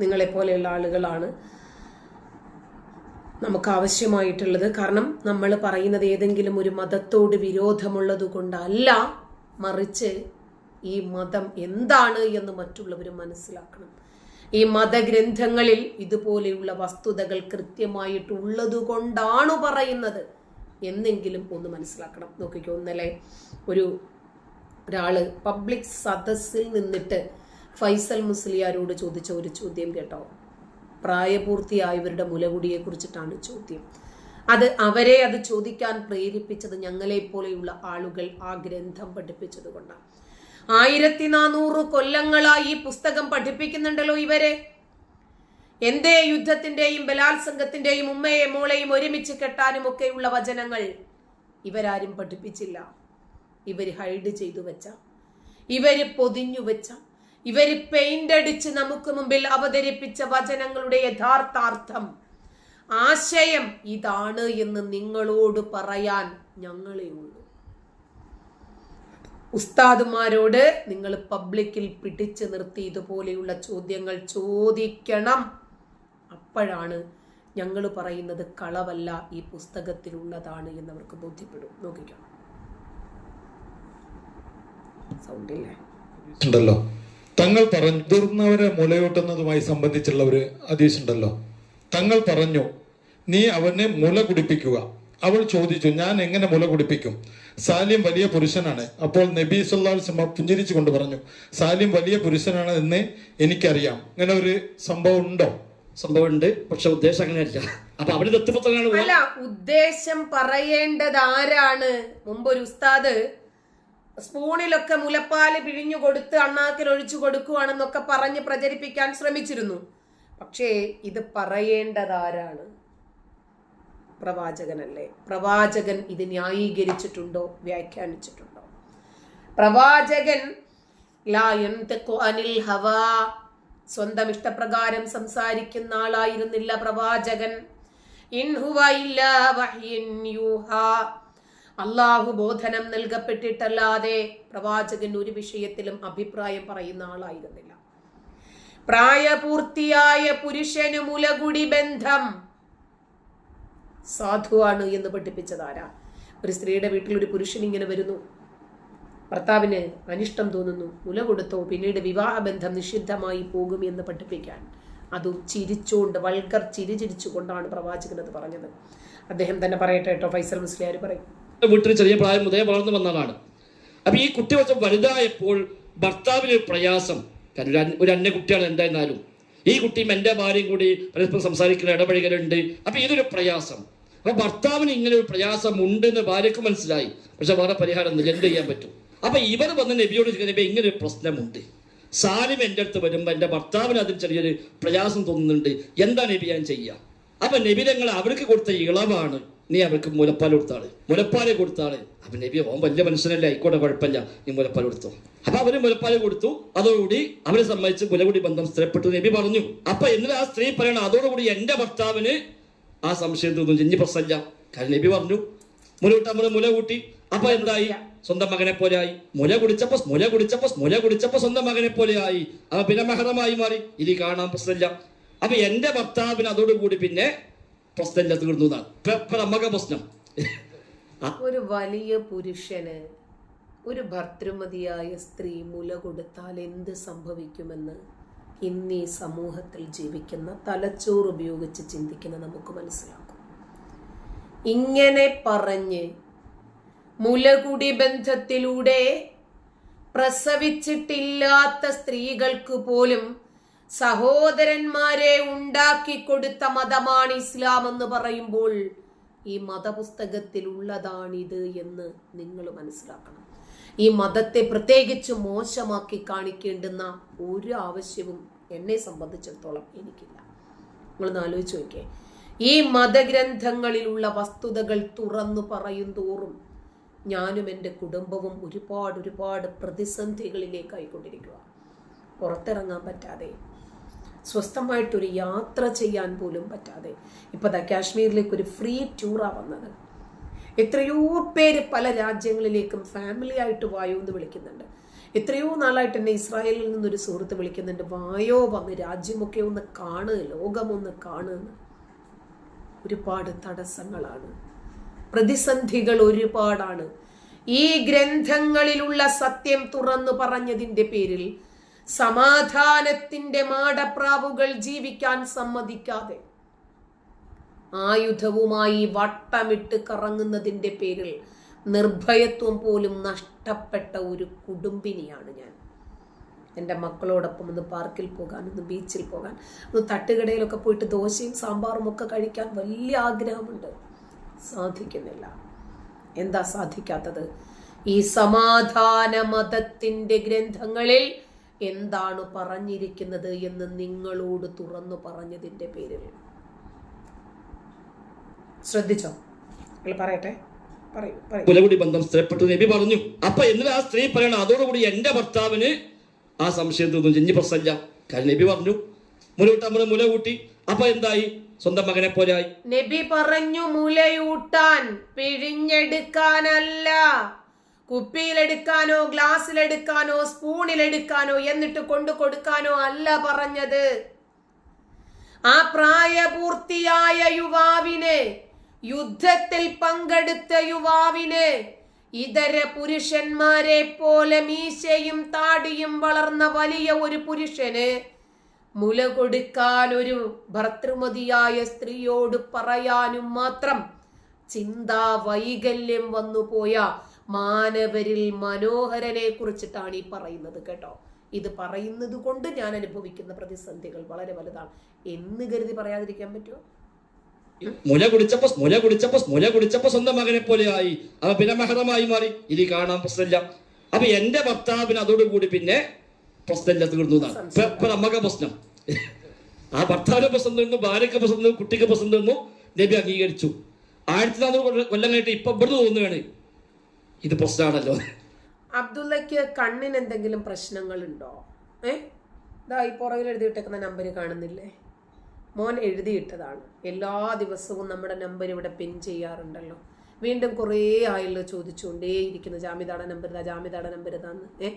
നിങ്ങളെപ്പോലെയുള്ള ആളുകളാണ് നമുക്ക് ആവശ്യമായിട്ടുള്ളത് കാരണം നമ്മൾ പറയുന്നത് ഏതെങ്കിലും ഒരു മതത്തോട് വിരോധമുള്ളത് കൊണ്ടല്ല മറിച്ച് ഈ മതം എന്താണ് എന്ന് മറ്റുള്ളവർ മനസ്സിലാക്കണം. ഈ മതഗ്രന്ഥങ്ങളിൽ ഇതുപോലെയുള്ള വസ്തുതകൾ കൃത്യമായിട്ടുള്ളത് കൊണ്ടാണ് പറയുന്നത് എന്നെങ്കിലും ഒന്ന് മനസ്സിലാക്കണം. നോക്കിക്കോ ഇന്നലെ ഒരു ഒരാൾ പബ്ലിക് സദസ്സിൽ നിന്നിട്ട് ഫൈസൽ മുസ്ലിയാരോട് ചോദിച്ച ഒരു ചോദ്യം കേട്ടോ. പ്രായപൂർത്തിയായവരുടെ മുലകുടിയെ കുറിച്ചിട്ടാണ് ചോദ്യം. അത് അവരെ അത് ചോദിക്കാൻ പ്രേരിപ്പിച്ചത് ഞങ്ങളെ പോലെയുള്ള ആളുകൾ ആ ഗ്രന്ഥം പഠിപ്പിച്ചത് കൊണ്ടാണ് ആയിരത്തി നാനൂറ് കൊല്ലങ്ങളായി ഈ പുസ്തകം പഠിപ്പിക്കുന്നുണ്ടല്ലോ ഇവരെ. എന്തേ യുദ്ധത്തിന്റെയും ബലാത്സംഗത്തിന്റെയും ഉമ്മയെ മോളെയും ഒരുമിച്ച് കെട്ടാനും ഒക്കെയുള്ള വചനങ്ങൾ ഇവരാരും പഠിപ്പിച്ചില്ല. ഇവർ ഹൈഡ് ചെയ്തു വെച്ച. ഇവർ പൊതിഞ്ഞു വെച്ച. ഇവർ പെയിന്റ് അടിച്ച് നമുക്ക് മുമ്പിൽ അവതരിപ്പിച്ച വചനങ്ങളുടെ യഥാർത്ഥാർത്ഥം. ആശയം ഇതാണ് എന്ന് നിങ്ങളോട് പറയാൻ ഞങ്ങളെ ഉള്ളൂ. ഉസ്താദുമാരോട് നിങ്ങൾ പബ്ലിക്കിൽ പിടിച്ചു നിർത്തി ഇതുപോലെയുള്ള ചോദ്യങ്ങൾ ചോദിക്കണം. അപ്പോഴാണ് ഞങ്ങൾ പറയുന്നത് കളവല്ല ഈ പുസ്തകത്തിലുള്ളതാണ് എന്ന് അവർക്ക് ബോധ്യപ്പെടും. നോക്കിക്കണം സൗണ്ടില്ലേ ഉണ്ടല്ലോ. തങ്ങൾ പറഞ്ഞു മുതിർന്നവരെ മുലയൂട്ടുന്നതുമായി സംബന്ധിച്ചുള്ള ഒരു അതീശുണ്ടല്ലോ തങ്ങൾ പറഞ്ഞു നീ അവനെ മുല കുടിപ്പിക്കുക. അവൾ ചോദിച്ചു ഞാൻ എങ്ങനെ മുല കുടിപ്പിക്കും? സാലിം വലിയ പുരുഷനാണ്. അപ്പോൾ നബി സല്ലാ പുഞ്ചിരിച്ചു കൊണ്ട് പറഞ്ഞു സാലിം വലിയ പുരുഷനാണ് എന്ന് എനിക്കറിയാം. ഇങ്ങനെ ഒരു സംഭവം ഉണ്ടോ? സംഭവം ഉണ്ട് പക്ഷെ ഉദ്ദേശം അങ്ങനെയല്ല. അപ്പൊ അവിടെ ദത്തുപുത്രനാണ് അല്ല ഉദ്ദേശം പറയേണ്ടത് ആരാണ്? മുമ്പ് ഒരു ഉസ്താദ് സ്പൂണിലൊക്കെ മുലപ്പാൽ പിഴിഞ്ഞു കൊടുത്ത് അണ്ണാക്കിൽ ഒഴിച്ചു കൊടുക്കുവാണെന്നൊക്കെ പറഞ്ഞ് പ്രചരിപ്പിക്കാൻ ശ്രമിച്ചിരുന്നു. പക്ഷേ ഇത് പറയേണ്ടതാരാണ് പ്രവാചകനല്ലേ? പ്രവാചകൻ ഇത് ന്യായീകരിച്ചിട്ടുണ്ടോ? വ്യാഖ്യാനിച്ചിട്ടുണ്ടോ? പ്രവാചകൻ അനിൽ ഹവാ സ്വന്തം ഇഷ്ടപ്രകാരം സംസാരിക്കുന്ന ആളായിരുന്നില്ല പ്രവാചകൻ. ഇൻ ഹുവ ഇല്ലാ വഹിയൻ യൂഹാ അള്ളാഹു ബോധനം നൽകപ്പെട്ടിട്ടല്ലാതെ പ്രവാചകൻ ഒരു വിഷയത്തിലും അഭിപ്രായം പറയുന്ന ആളായിരുന്നില്ല. പ്രായപൂർത്തിയായ പുരുഷന് മുലകുടി ബന്ധം സാധുവാണ് എന്ന് പഠിപ്പിച്ചതാരാ? ഒരു സ്ത്രീയുടെ വീട്ടിൽ ഒരു പുരുഷൻ ഇങ്ങനെ വരുന്നു. ഭർത്താവിന് അനിഷ്ടം തോന്നുന്നു. മുല കൊടുത്തോ പിന്നീട് വിവാഹബന്ധം നിഷിദ്ധമായി പോകും എന്ന് പഠിപ്പിക്കാൻ. അതും ചിരിച്ചുകൊണ്ട് വൾഗർ ചിരി ചിരിച്ചുകൊണ്ടാണ് പ്രവാചകൻ അത് പറഞ്ഞത്. അദ്ദേഹം തന്നെ പറയട്ടെ കേട്ടോ ഫൈസൽ മുസ്ലിയാർ പറയും. വീട്ടിൽ ചെറിയ പ്രായം മുതലേ വളർന്നു വന്നതാണ് അപ്പൊ ഈ കുട്ടി കുറച്ച് വലുതായപ്പോൾ ഭർത്താവിന് ഒരു പ്രയാസം. കാരണം ഒരു അന്യ- കുട്ടിയാണ് എന്തായിരുന്നാലും. ഈ കുട്ടിയും എന്റെ ഭാര്യയും കൂടി പരസ്പരം സംസാരിക്കുന്ന ഇടപഴകലുണ്ട്. അപ്പൊ ഇതൊരു പ്രയാസം. അപ്പൊ ഭർത്താവിന് ഇങ്ങനെ ഒരു പ്രയാസം ഉണ്ടെന്ന് ഭാര്യക്ക് മനസ്സിലായി. പക്ഷെ വേറെ പരിഹാരം ഒന്നും എന്ത് ചെയ്യാൻ പറ്റും? അപ്പൊ ഇവർ വന്ന് നബിയോട് ചോദിക്കുന്ന ഇങ്ങനെ ഒരു പ്രശ്നമുണ്ട്. സാലിം എന്റെ അടുത്ത് വരുമ്പോൾ എന്റെ ഭർത്താവിന് അതിൽ ചെറിയൊരു പ്രയാസം തോന്നുന്നുണ്ട്. എന്താ നബി ഞാൻ ചെയ്യുക അപ്പൊ നബി ഞങ്ങൾ അവർക്ക് കൊടുത്ത ഇളവാണ്. നീ അവർക്ക് മുലപ്പാൽ കൊടുത്താൾ. മുലപ്പാൽ കൊടുത്താൾ. അപ്പം നബി ഓൻ വലിയ മനുഷ്യനല്ലേ ആയിക്കോട്ടെ കുഴപ്പമില്ല. നീ മുലപ്പാൽ കൊടുത്തു. അപ്പൊ അവർ മുലപ്പാൽ കൊടുത്തു. അതോടുകൂടി അവരെ സംബന്ധിച്ച് മുലകുടി ബന്ധം സ്ഥിരപ്പെട്ടു. നബി പറഞ്ഞു അപ്പൊ എന്നിട്ട് ആ സ്ത്രീ പറയണം അതോടുകൂടി എന്റെ ഭർത്താവിന് ആ സംശയം തോന്നുന്നു ഇനി പ്രശ്നമില്ല. കാരണം നബി പറഞ്ഞു മുല കൂട്ടാൻ നമ്മൾ മുല കൂട്ടി. അപ്പൊ എന്തായി? സ്വന്തം മകനെ പോലെ ആയി. മുല കുടിച്ചപ്പോ മുല കുടിച്ചപ്പോ മുല കുടിച്ചപ്പോ സ്വന്തം മകനെ പോലെ ആയി. അപ്പൊ പിന്നെ മഹറമായി മാറി. ഇനി കാണാൻ പ്രശ്നമില്ല. അപ്പൊ എന്റെ ഭർത്താവിന് അതോടുകൂടി പിന്നെ പ്രശ്നമില്ല തീർന്നു പ്രശ്നം. ഒരു വലിയ പുരുഷന് ഒരു ഭർത്തൃമതിയായ സ്ത്രീ മുല കൊടുത്താൽ എന്ത് സംഭവിക്കുമെന്ന് ഇന്ന് സമൂഹത്തിൽ ജീവിക്കുന്ന തലച്ചോർ ഉപയോഗിച്ച് ചിന്തിക്കുന്ന നമുക്ക് മനസ്സിലാക്കും. ഇങ്ങനെ പറഞ്ഞ് മുലകുടി ബന്ധത്തിലൂടെ പ്രസവിച്ചിട്ടില്ലാത്ത സ്ത്രീകൾക്ക് പോലും സഹോദരന്മാരെ ഉണ്ടാക്കി കൊടുത്ത മതമാണ് ഇസ്ലാം എന്ന് പറയുമ്പോൾ ഈ മതപുസ്തകത്തിൽ ഉള്ളതാണിത് എന്ന് നിങ്ങൾ മനസ്സിലാക്കണം. ഈ മതത്തെ പ്രത്യേകിച്ച് മോശമാക്കി കാണിക്കേണ്ടുന്ന ഒരു ആവശ്യവും എന്നെ സംബന്ധിച്ചിടത്തോളം എനിക്കില്ല. നിങ്ങളൊന്ന് ആലോചിച്ച് നോക്കിയേ. ഈ മതഗ്രന്ഥങ്ങളിലുള്ള വസ്തുതകൾ തുറന്നു പറയും തോറും ഞാനും എന്റെ കുടുംബവും ഒരുപാട് ഒരുപാട് പ്രതിസന്ധികളിലേക്കായിക്കൊണ്ടിരിക്കുക പുറത്തിറങ്ങാൻ പറ്റാതെ സ്വസ്ഥമായിട്ടൊരു യാത്ര ചെയ്യാൻ പോലും പറ്റാതെ. ഇപ്പോൾ ദാ കാശ്മീരിലേക്ക് ഒരു ഫ്രീ ടൂറാണ് വന്നത്. എത്രയോ പേര് പല രാജ്യങ്ങളിലേക്കും ഫാമിലി ആയിട്ട് വായോ എന്ന് വിളിക്കുന്നുണ്ട്. എത്രയോ നാളായിട്ട് എന്നെ ഇസ്രായേലിൽ നിന്നൊരു സുഹൃത്ത് വിളിക്കുന്നുണ്ട് വായോ വന്ന് രാജ്യമൊക്കെ ഒന്ന് കാണ് ലോകമൊന്ന് കാണുന്നു ഒരുപാട് തടസ്സങ്ങളാണ്. പ്രതിസന്ധികൾ ഒരുപാടാണ്. ഈ ഗ്രന്ഥങ്ങളിലുള്ള സത്യം തുറന്നു പറഞ്ഞതിന്റെ പേരിൽ സമാധാനത്തിന്റെ മാടപ്രാവുകൾ ജീവിക്കാൻ സമ്മതിക്കാതെ. ആയുധവുമായി വട്ടമിട്ട് കറങ്ങുന്നതിന്റെ പേരിൽ നിർഭയത്വം പോലും നഷ്ടപ്പെട്ട ഒരു കുടുംബിനിയാണ് ഞാൻ. എന്റെ മക്കളോടൊപ്പം ഒന്ന് പാർക്കിൽ പോകാൻ ഒന്ന് ബീച്ചിൽ പോകാൻ ഒന്ന് തട്ടുകടയിലൊക്കെ പോയിട്ട് ദോശയും സാമ്പാറും ഒക്കെ കഴിക്കാൻ വലിയ ആഗ്രഹമുണ്ട്. സാധിക്കുന്നില്ല. എന്താ സാധിക്കാത്തത്? ഈ സമാധാന മതത്തിന്റെ ഗ്രന്ഥങ്ങളിൽ എന്താണ് പറഞ്ഞിരിക്കുന്നത് എന്ന് നിങ്ങളോട് തുറന്നു പറഞ്ഞതിന്റെ പേരിൽ. ശ്രദ്ധിച്ചോ? പറയട്ടെ. കുലകുടി മുലകുടി ബന്ധം സ്ഥിരപ്പെട്ടു നബി പറഞ്ഞു. അപ്പൊ എന്തിനാ ആ സ്ത്രീ പറയണം അതോടുകൂടി എന്റെ ഭർത്താവിന് ആ സംശയം തോന്നും ചെഞ്ഞു പ്രശ്നമില്ല കാരണം നബി പറഞ്ഞു. മുലകൂട്ടാൻ പറഞ്ഞു പറഞ്ഞ മുല കൂട്ടി. അപ്പൊ എന്തായി? സ്വന്തം മകനെ പോലെയായി നബി പറഞ്ഞു മുലയൂട്ടാൻ പിഴിഞ്ഞെടുക്കാനല്ല. കുപ്പിയിലെടുക്കാനോ ഗ്ലാസ്സിലെടുക്കാനോ സ്പൂണിലെടുക്കാനോ എന്നിട്ട് കൊണ്ടു കൊടുക്കാനോ അല്ല പറഞ്ഞത്. ആ പ്രായപൂർത്തിയായ യുവാവിന് യുദ്ധത്തിൽ പങ്കെടുത്ത യുവാവിന് ഇതര പുരുഷന്മാരെ പോലെ മീശയും താടിയും വളർന്ന വലിയ ഒരു പുരുഷന് മുല കൊടുക്കാൻ ഒരു ഭർത്തൃമതിയായ സ്ത്രീയോട് പറയാനും മാത്രം ചിന്താ വൈകല്യം വന്നു വന്നുപോയ മാനവരിൽ മനോഹരനെ കുറിച്ചിട്ടാണ് ഈ പറയുന്നത് കേട്ടോ. ഇത് പറയുന്നത് കൊണ്ട് ഞാൻ അനുഭവിക്കുന്ന പ്രതിസന്ധികൾ വളരെ വലുതാണ്. എന്ന് കരുതി പറയാതിരിക്കാൻ പറ്റുമോ മുല കുടിച്ചപ്പോ മുല കുടിച്ചപ്പോ മുല കുടിച്ചപ്പോ സ്വന്തം മകനെ പോലെ ആയി അവ പിന്നെ മെഹറമായി മാറി. ഇനി കാണാൻ പ്രശ്നമില്ല അപ്പൊ എന്റെ ഭർത്താവിന് അതോടുകൂടി പിന്നെ പ്രശ്നമില്ല തീർന്നു നമുക്ക് പ്രശ്നം. ആ ഭർത്താവിന് പ്രശ്നം തീർന്നു ഭാര്യക്ക് പ്രശ്നം തീർന്നു കുട്ടിക്ക് പ്രശ്നം തീർന്നു. നബി അംഗീകരിച്ചു. ആയിരത്തി നാനൂറ് കൊല്ലം കഴിഞ്ഞിട്ട് ഇപ്പൊ ഇവിടുന്ന് തോന്നുകയാണ്. ഇത് പ്രശ്നമാണല്ലോ അബ്ദുള്ളക്ക് കണ്ണിന് എന്തെങ്കിലും പ്രശ്നങ്ങളുണ്ടോ? ഏ? ഇതാ ഈ പുറകിൽ എഴുതിയിട്ടേക്കുന്ന നമ്പർ കാണുന്നില്ലേ? മോൻ എഴുതിയിട്ടതാണ് എല്ലാ ദിവസവും നമ്മുടെ നമ്പർ ഇവിടെ പിൻ ചെയ്യാറുണ്ടല്ലോ. വീണ്ടും കുറേ ആയല്ലോ ചോദിച്ചുകൊണ്ടേയിരിക്കുന്നു. ജാമിതാടെ നമ്പർ ഇതാ ജാമിതാടെ നമ്പർ ഇതാന്ന്. ഏ?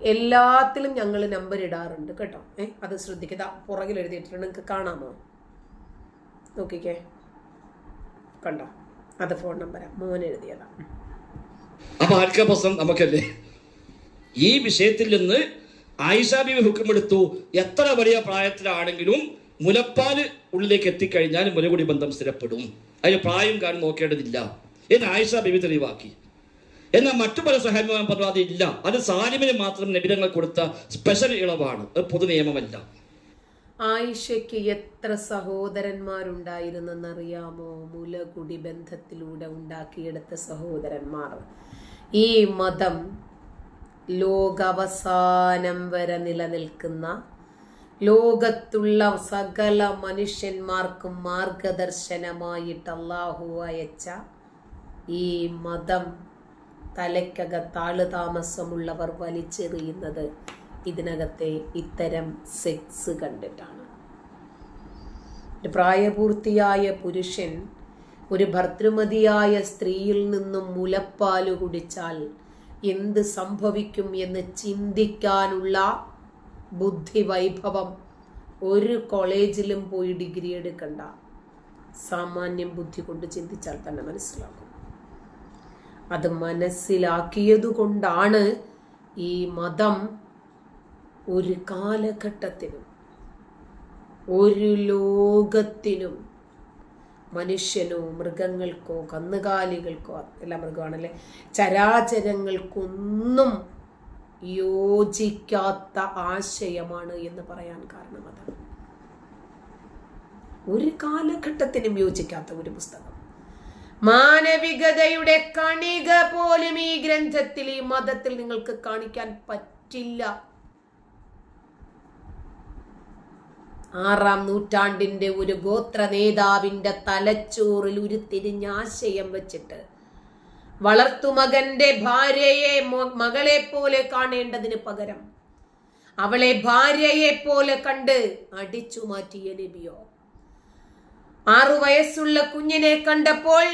എല്ലാത്തിലും ഞങ്ങൾ നമ്പർ ഇടാറുണ്ട് കേട്ടോ. ഏ? അത് ശ്രദ്ധിക്കുക പുറകിൽ എഴുതിയിട്ടുണ്ട് നിങ്ങൾക്ക് കാണാമോ? നോക്കിക്കേ. കണ്ടോ? അത് ഫോൺ നമ്പരാ മോൻ എഴുതിയതാ. അപ്പൊ ആർക്കാ പ്രശ്നം? നമുക്കല്ലേ. ഈ വിഷയത്തിൽ നിന്ന് ആയിഷ ബിബി ഹുക്കുമെടുത്തു. എത്ര വലിയ പ്രായത്തിലാണെങ്കിലും മുലപ്പാൽ ഉള്ളിലേക്ക് എത്തിക്കഴിഞ്ഞാൽ മുലകുടി ബന്ധം സ്ഥിരപ്പെടും. അതിന് പ്രായം കാര്യം നോക്കേണ്ടതില്ല. എന്ന് ആയിഷ ബിബി തെളിവാക്കി. എന്നാൽ മറ്റു പല സഹായം പറഞ്ഞു അതില്ല. അത് സാലിമിന് മാത്രം നബിരങ്ങൾ കൊടുത്ത സ്പെഷ്യൽ ഇളവാണ്. അത് പൊതു നിയമമല്ല ആയിഷയ്ക്ക് എത്ര സഹോദരന്മാരുണ്ടായിരുന്നെന്നറിയാമോ? മുലകുടി ബന്ധത്തിലൂടെ ഉണ്ടാക്കിയെടുത്ത സഹോദരന്മാർ. ഈ മതം ലോകവസാനം വരെ നിലനിൽക്കുന്ന ലോകത്തുള്ള സകല മനുഷ്യന്മാർക്കും മാർഗദർശനമായിട്ട് അള്ളാഹു അയച്ച ഈ മതം തലയ്ക്കകത്താൾ താമസമുള്ളവർ വലിച്ചെറിയുന്നത് ഇതിനകത്തെ ഇത്തരം സെക്സ് കണ്ടിട്ടാണ്. പ്രായപൂർത്തിയായ പുരുഷൻ ഒരു ഭർത്തൃമതിയായ സ്ത്രീയിൽ നിന്നും മുലപ്പാൽ കുടിച്ചാൽ എന്ത് സംഭവിക്കും എന്ന് ചിന്തിക്കാനുള്ള ബുദ്ധി വൈഭവം ഒരു കോളേജിലും പോയി ഡിഗ്രി എടുക്കണ്ട. സാമാന്യം ബുദ്ധി കൊണ്ട് ചിന്തിച്ചാൽ തന്നെ മനസ്സിലാക്കും. അത് മനസ്സിലാക്കിയതുകൊണ്ടാണ് ഈ മതം ഒരു കാലഘട്ടത്തിനും ഒരു ലോകത്തിനും മനുഷ്യനോ മൃഗങ്ങൾക്കോ കന്നുകാലികൾക്കോ എല്ലാ മൃഗമാണല്ലേ ചരാചരങ്ങൾക്കൊന്നും യോജിക്കാത്ത ആശയമാണ് എന്ന് പറയാൻ കാരണം അതാണ്. ഒരു കാലഘട്ടത്തിനും യോജിക്കാത്ത ഒരു പുസ്തകം. മാനവികതയുടെ കണിക പോലും ഈ ഗ്രന്ഥത്തിൽ ഈ മതത്തിൽ നിങ്ങൾക്ക് കാണിക്കാൻ പറ്റില്ല. ആറാം നൂറ്റാണ്ടിന്റെ ഒരു ഗോത്ര നേതാവിന്റെ തലച്ചോറിൽ ഉരുത്തിരിഞ്ഞ ആശയം വെച്ചിട്ട് വളർത്തുമകന്റെ ഭാര്യയെ മകളെ പോലെ കാണേണ്ടതിന് പകരം അവളെ ഭാര്യയെ പോലെ കണ്ട് അടിച്ചു മാറ്റിയ നബിയോ. ആറു വയസ്സുള്ള കുഞ്ഞിനെ കണ്ടപ്പോൾ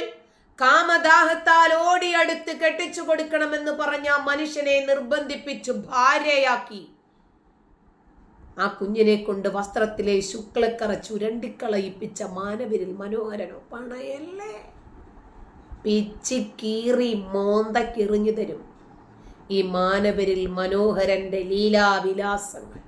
കാമദാഹത്താൽ ഓടിയടുത്ത് കെട്ടിച്ചു കൊടുക്കണമെന്ന് പറഞ്ഞ മനുഷ്യനെ നിർബന്ധിപ്പിച്ചു ഭാര്യയാക്കി. ആ കുഞ്ഞിനെ കൊണ്ട് വസ്ത്രത്തിലെ ശുക്ലക്കറ ചുരണ്ടിക്കളയിപ്പിച്ച മാനവരിൽ മനോഹരനോ പണയല്ലേ? പിച്ചി കീറി മോന്തക്കെറിഞ്ഞു തരും. ഈ മാനവരിൽ മനോഹരന്റെ ലീലാവിലാസങ്ങൾ.